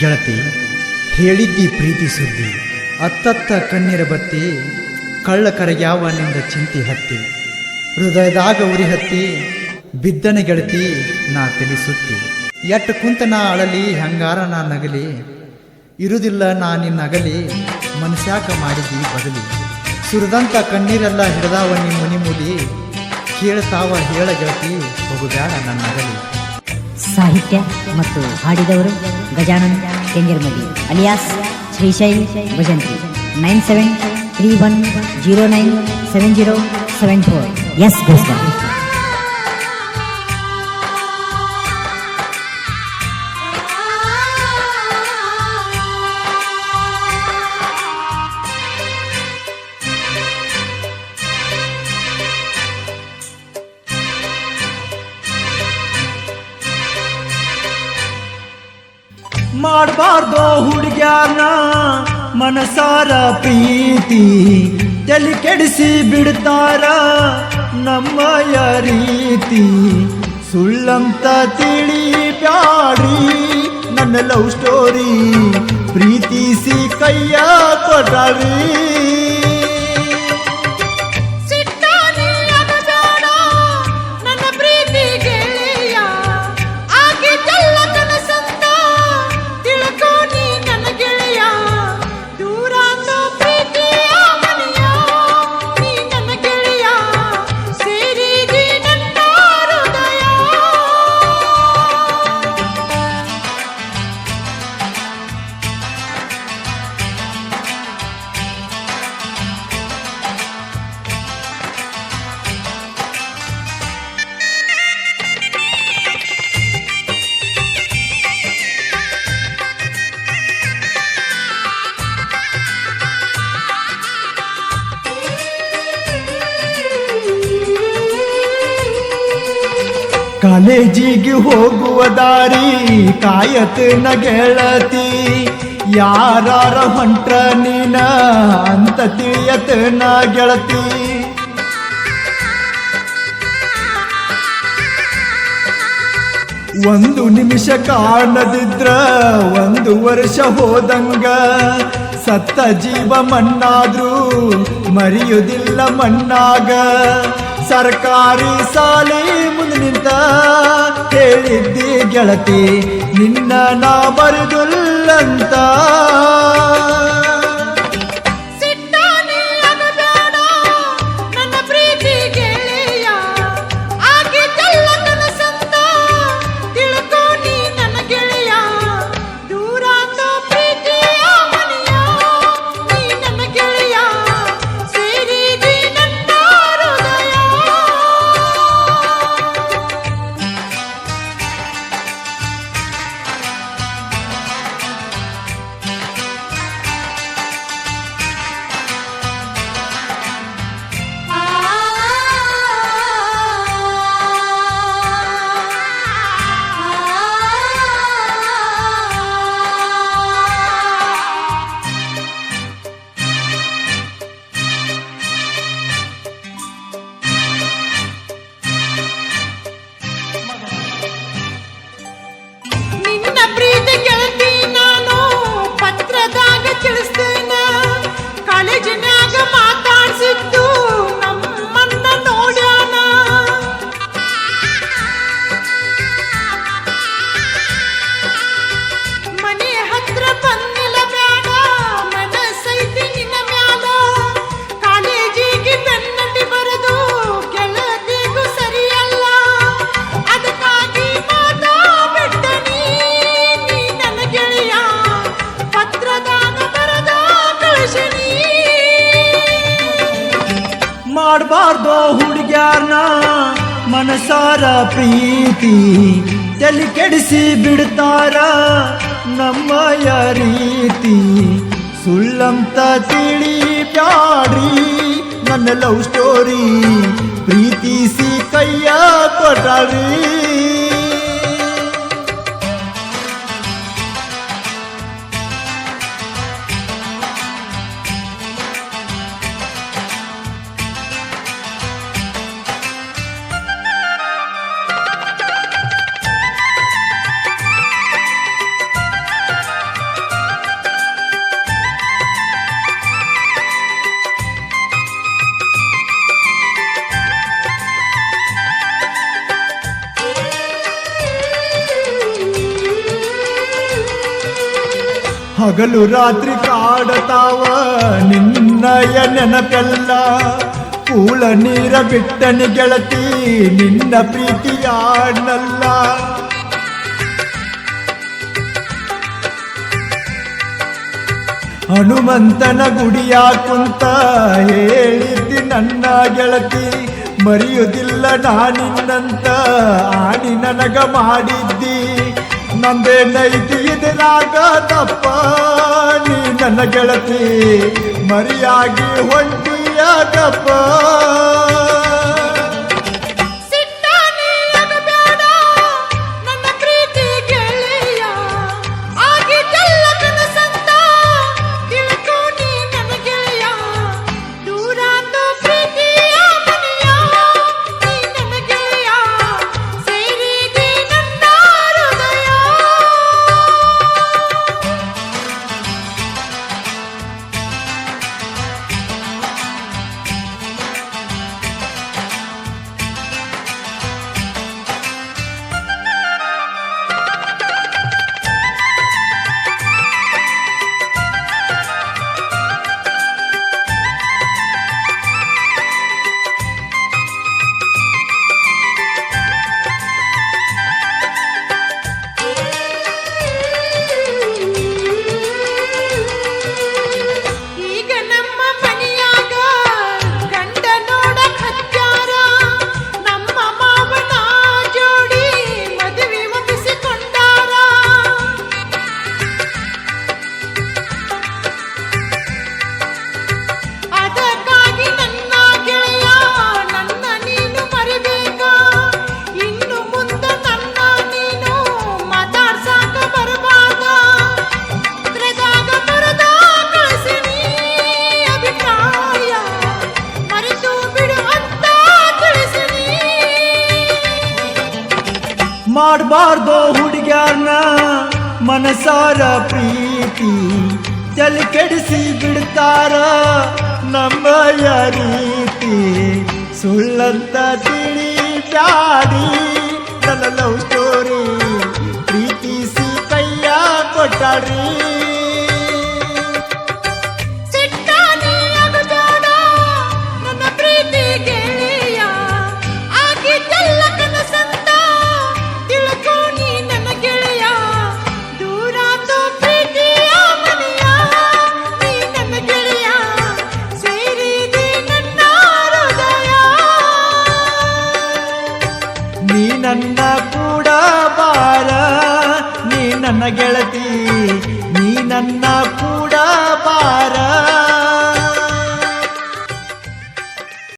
ಗೆಳತಿ, ಹೇಳಿದ್ದಿ ಪ್ರೀತಿ ಸುದ್ದಿ. ಅತ್ತತ್ತ ಕಣ್ಣೀರ ಬತ್ತಿ, ಕಳ್ಳ ಕರಗ್ಯಾವ ನಿಂದ ಚಿಂತಿ ಹತ್ತಿ. ಹೃದಯದಾಗ ಉರಿ ಹತ್ತಿ, ಬಿದ್ದನೆ ಗೆಳತಿ, ನಾ ತಿಳಿಸುತ್ತಿ. ಎಟ್ಟು ಕುಂತ ನಾ ಅಳಲಿ, ಹಂಗಾರ ನಾ ನಗಲಿ. ಇರುದಿಲ್ಲ ನಾ ನಿನ್ನ ಅಗಲಿ, ಮನಸ್ಯಾಕ ಮಾಡಿದಿ ಬದಲಿ ಸುರಿದಂತ ಕಣ್ಣೀರೆಲ್ಲ ಹಿಡ್ದಾವ ನಿಮ್ಮ ಮನಿ ಮುಲಿ ಕೇಳ್ತಾವ ಹೇಳ ಗೆಳತಿ, ಹೋಗಬೇಡ ನನ್ನ ಅಗಲಿ ಸಾಹಿತ್ಯ ಮತ್ತು ಹಾಡಿದವರು Gajanan Kengarmadi alias Shrishail Bhajanti nine seven three one zero nine seven zero seven four. S ಗೋಸ್ಕರ್ ಮಾಡಬಾರ್ದು ಹುಡುಗ್ಯಾರನ ಮನಸಾರ ಪ್ರೀತಿ, ತಲೆ ಕೆಡಿಸಿ ಬಿಡ್ತಾರ ನಮ್ಮಯ ರೀತಿ. ಸುಳ್ಳಂತ ತಿಳಿ ಬ್ಯಾಡ್ರಿ ನನ್ನ ಲವ್ ಸ್ಟೋರಿ, ಪ್ರೀತಿಸಿ ಕೈಯ ಕೊಟ್ಟಾಳ್ರಿ ಕಾಲೇಜಿಗೆ ಹೋಗುವ ದಾರಿ ಕಾಯತನ ಗೆಳತಿ. ಯಾರಾರ ಹೊಂಟ್ರ ನೀನ ಅಂತ ತಿಳಿಯತನ ಗೆಳತಿ. ಒಂದು ನಿಮಿಷ ಕಾಣದಿದ್ರ ಒಂದು ವರ್ಷ ಹೋದಂಗ. ಸತ್ತ ಜೀವ ಮಣ್ಣಾದ್ರೂ ಮರೆಯುವುದಿಲ್ಲ ಮಣ್ಣಾಗ. ಸರ್ಕಾರಿ ಸಾಲಿ ಮುಂದೆ ನಿಂತ ಹೇಳಿದ್ದಿ ಗೆಳತಿ ನಿನ್ನ ನಾ ಬರೆದುಲ್ಲಂತ. ಮಾಡಬಾರ್ದು ಹುಡುಗ್ಯಾರ್ನ ಮನಸಾರ ಪ್ರೀತಿ, ತಲೆ ಕೆಡಿಸಿ ಬಿಡ್ತಾರ ನಮ್ಮಯ ರೀತಿ ಸುಳ್ಳಂತ ತಿಳಿ ಬ್ಯಾಡ್ರಿ ನನ್ನ ಲವ್ ಸ್ಟೋರಿ, ಪ್ರೀತಿಸಿ ಕೈಯ ಕೊಟ್ಟಾಳ್ರಿ ಹಗಲು ರಾತ್ರಿ ಕಾಡತಾವ, ನಿನ್ನಯ ನೆನಪೆಲ್ಲ. ಕೂಳ ನೀರ ಬಿಟ್ಟನಿ ಗೆಳತಿ, ನಿನ್ನ ಪ್ರೀತಿಯಾಡಲ್ಲ ಹನುಮಂತನ ಗುಡಿಯ ಕುಂತ ಹೇಳಿದ್ದಿ ನನ್ನ ಗೆಳತಿ ಮರೆಯುವುದಿಲ್ಲ ನಾನಿನ್ನಂತ ಆಣಿ ನನಗ ಮಾಡಿದ್ದಿ ನಂದೇ ನೈತಿ ಇದರಾಗ ತಪ್ಪ ನೀ ನನ್ನ ಗೆಳತಿ ಮರಿಯಾಗಿ ಹೊಂಟಿಯಾಗಪ್ಪ ಮಾಡಬಾರ್ದು ಹುಡುಗ್ಯಾರನ ಮನಸಾರ ಪ್ರೀತಿ. ತಲೆ ಕೆಡಿಸಿ ಬಿಡ್ತಾರ ನಮ್ಮಯ ರೀತಿ. ಸುಳ್ಳಂತ ತಿಳಿ ಬ್ಯಾಡಿ, ನನ್ನ ಲವ್ ಸ್ಟೋರಿ ಪ್ರೀತಿಸಿ ಕೈಯ ಕೊಟ್ಟಾಡ್ರಿ.